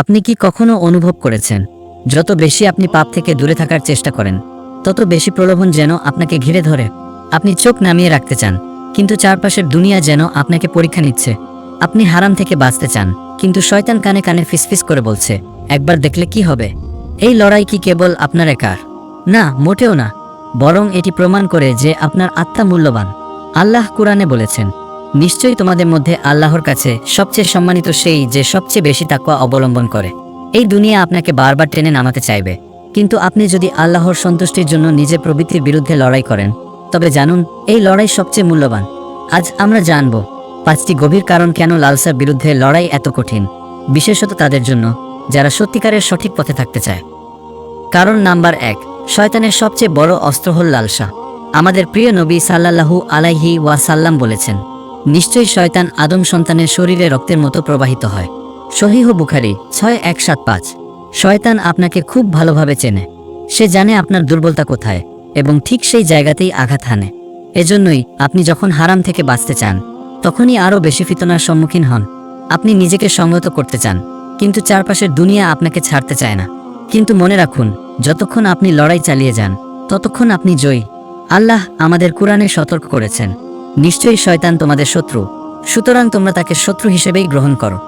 আপনি কি কখনো অনুভব করেছেন? যত বেশি আপনি পাপ থেকে দূরে থাকার চেষ্টা করেন, তত বেশি প্রলোভন যেন আপনাকে ঘিরে ধরে। আপনি চোখ নামিয়ে রাখতে চান, কিন্তু চারপাশের দুনিয়া যেন আপনাকে পরীক্ষা নিচ্ছে। আপনি হারাম থেকে বাঁচতে চান, কিন্তু শয়তান কানে কানে ফিসফিস করে বলছে, একবার দেখলে কি হবে? এই লড়াই কি কেবল আপনার একার? না, মোটেও না। বরং এটি প্রমাণ করে যে আপনার আত্মা মূল্যবান। আল্লাহ কুরআনে বলেছেন নিশ্চয়ই তোমাদের মধ্যে আল্লাহর কাছে সবচেয়ে সম্মানিত সেই যে সবচেয়ে বেশি তাকওয়া অবলম্বন করে। এই দুনিয়া আপনাকে বারবার টেনে নামাতে চাইবে। কিন্তু আপনি যদি আল্লাহর সন্তুষ্টির জন্য নিজের প্রবৃত্তির বিরুদ্ধে লড়াই করেন, তবে জানুন, এই লড়াই সবচেয়ে মূল্যবান। আজ আমরা জানব, পাঁচটি গভীর কারণ কেন লালসার বিরুদ্ধে লড়াই এত কঠিন, বিশেষত তাদের জন্য, যারা সত্যিকারের সঠিক পথে থাকতে চায়। কারণ নাম্বার এক, শয়তানের সবচেয়ে বড় অস্ত্র হল লালসা। আমাদের প্রিয় নবী সাল্লাল্লাহু আলাইহি ওয়াসাল্লাম বলেছেন নিশ্চয়ই শয়তান আদম সন্তানের শরীরে রক্তের মতো প্রবাহিত হয়। সহিহ বুখারি ছয় এক সাত পাঁচ। শয়তান আপনাকে খুব ভালোভাবে চেনে। সে জানে আপনার দুর্বলতা কোথায় এবং ঠিক সেই জায়গাতেই আঘাত হানে। এজন্যই আপনি যখন হারাম থেকে বাঁচতে চান, তখনই আরও বেশি ফিতনার সম্মুখীন হন। আপনি নিজেকে সংহত করতে চান, কিন্তু চারপাশের দুনিয়া আপনাকে ছাড়তে চায় না। কিন্তু মনে রাখুন, যতক্ষণ আপনি লড়াই চালিয়ে যান, ততক্ষণ আপনি জয়ী। আল্লাহ আমাদের কোরআনে সতর্ক করেছেন। নিশ্চয়ই শয়তান তোমাদের শত্রু। সুতরাং তোমরা তাকে শত্রু হিসেবেই গ্রহণ করো।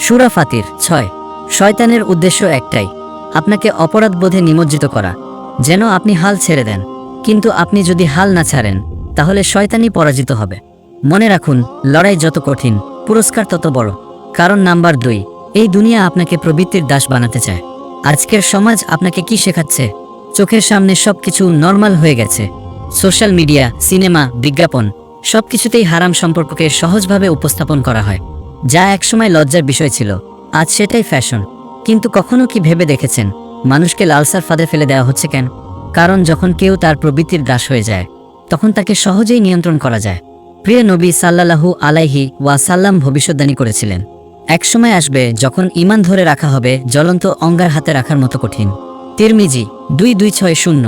সুরা ফাতির, ছয়। শয়তানের উদ্দেশ্য একটাই, আপনাকে অপরাধ বোধে নিমজ্জিত করা, যেন আপনি হাল ছেড়ে দেন। কিন্তু আপনি যদি হাল না ছাড়েন, তাহলে শয়তানই পরাজিত হবে। মনে রাখুন, লড়াই যত কঠিন, পুরস্কার তত বড়। কারণ নাম্বার দুই, এই দুনিয়া আপনাকে প্রবৃত্তির দাস বানাতে চায়। আজকের সমাজ আপনাকে কি শেখাচ্ছে? চোখের সামনে সবকিছু নর্মাল হয়ে গেছে। সোশ্যাল মিডিয়া, সিনেমা, বিজ্ঞাপন সবকিছুতেই হারাম সম্পর্ককে সহজভাবে উপস্থাপন করা হয়। যা একসময় লজ্জার বিষয় ছিল। আজ সেটাই ফ্যাশন। কিন্তু কখনো কি ভেবে দেখেছেন? মানুষকে লালসার ফাঁদে ফেলে দেওয়া হচ্ছে কেন? কারণ যখন কেউ তার প্রবৃত্তির দাস হয়ে যায়, তখন তাকে সহজেই নিয়ন্ত্রণ করা যায়। প্রিয় নবী সাল্লাল্লাহু আলাইহি ওয়াসাল্লাম ভবিষ্যদ্বাণী করেছিলেন, একসময় আসবে যখন ইমান ধরে রাখা হবে জ্বলন্ত অঙ্গার হাতে রাখার মতো কঠিন। তিরমিজি দুই দুই ছয় শূন্য,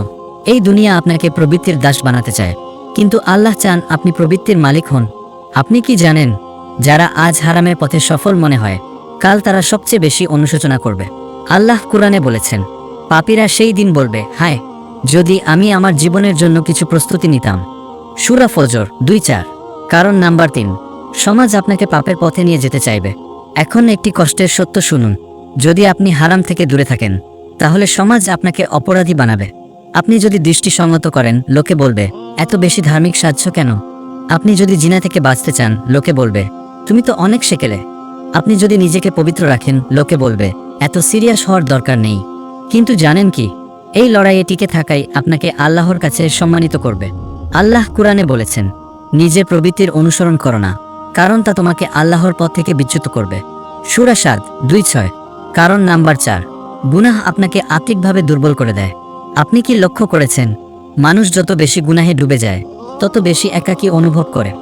এই দুনিয়া আপনাকে প্রবৃত্তির দাস বানাতে চায়। কিন্তু আল্লাহ চান আপনি প্রবৃত্তির মালিক হন। আপনি কি জানেন, যারা আজ হারামের পথে সফল মনে হয়, কাল তারা সবচেয়ে বেশি অনুশোচনা করবে। আল্লাহ কুরআনে বলেছেন, পাপীরা সেই দিন বলবে, হায়, যদি আমি আমার জীবনের জন্য কিছু প্রস্তুতি নিতাম। সুরা ফজর দুই চার, কারণ নাম্বার তিন, সমাজ আপনাকে পাপের পথে নিয়ে যেতে চাইবে। এখন একটি কষ্টের সত্য শুনুন, যদি আপনি হারাম থেকে দূরে থাকেন, তাহলে সমাজ আপনাকে অপরাধী বানাবে। আপনি যদি দৃষ্টি সংগত করেন, লোকে বলবে, এত বেশি ধার্মিক সাহায্য কেন? আপনি যদি জিনা থেকে বাঁচতে চান, লোকে বলবে, তুমি তো অনেক সেকেলে। আপনি যদি নিজেকে পবিত্র রাখেন, লোকে বলবে, এত সিরিয়াস হওয়ার দরকার নেই। কিন্তু জানেন কি, এই লড়াইয়ে টিকে থাকাই আপনাকে আল্লাহর কাছে সম্মানিত করবে। আল্লাহ কুরআনে বলেছেন নিজের প্রবৃত্তির অনুসরণ করো না, কারণ তা তোমাকে আল্লাহর পথ থেকে বিচ্যুত করবে। সুরা সাদ দুই ছয়, কারণ নাম্বার চার, গুনাহ আপনাকে আত্মিকভাবে দুর্বল করে দেয়। আপনি কি লক্ষ্য করেছেন? মানুষ যত বেশি গুনাহে ডুবে যায়, তত বেশি একাকী অনুভব করে।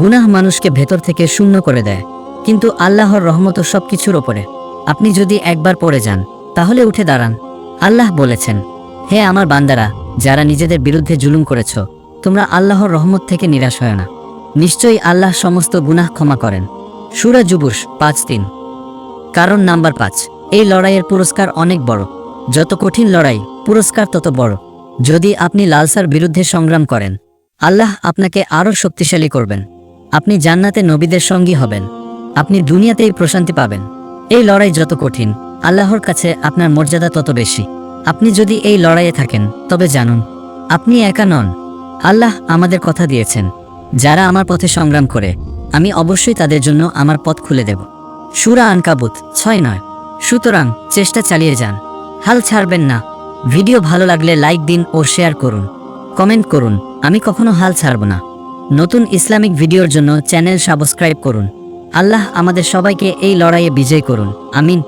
গুনাহ মানুষকে ভেতর থেকে শূন্য করে দেয়। কিন্তু আল্লাহর রহমত সব কিছুর ওপরে। আপনি যদি একবার পড়ে যান, তাহলে উঠে দাঁড়ান। আল্লাহ বলেছেন, হে আমার বান্দারা, যারা নিজেদের বিরুদ্ধে জুলুম করেছ, তোমরা আল্লাহর রহমত থেকে নিরাশ হয় না। নিশ্চয়ই আল্লাহ সমস্ত গুনাহ ক্ষমা করেন। সুরা জুবুস পাঁচ তিন। কারণ নাম্বার পাঁচ, এই লড়াইয়ের পুরস্কার অনেক বড়। যত কঠিন লড়াই, পুরস্কার তত বড়। যদি আপনি লালসার বিরুদ্ধে সংগ্রাম করেন, আল্লাহ আপনাকে আরও শক্তিশালী করবেন। আপনি জান্নাতে নবীদের সঙ্গী হবেন। আপনি দুনিয়াতেই প্রশান্তি পাবেন। এই লড়াই যত কঠিন, আল্লাহর কাছে আপনার মর্যাদা তত বেশি। আপনি যদি এই লড়াইয়ে থাকেন, তবে জানুন, আপনি একা নন। আল্লাহ আমাদের কথা দিয়েছেন, যারা আমার পথে সংগ্রাম করে, আমি অবশ্যই তাদের জন্য আমার পথ খুলে দেব। সুরা আনকাবুত, ছয় নয়। সুতরাং চেষ্টা চালিয়ে যান। হাল ছাড়বেন না। ভিডিও ভালো লাগলে লাইক দিন ও শেয়ার করুন। কমেন্ট করুন, আমি কখনো হাল ছাড়ব না। নতুন ইসলামিক ভিডিওর জন্য চ্যানেল সাবস্ক্রাইব করুন। আল্লাহ আমাদের সবাইকে এই লড়াইয়ে বিজয় করুন। আমিন।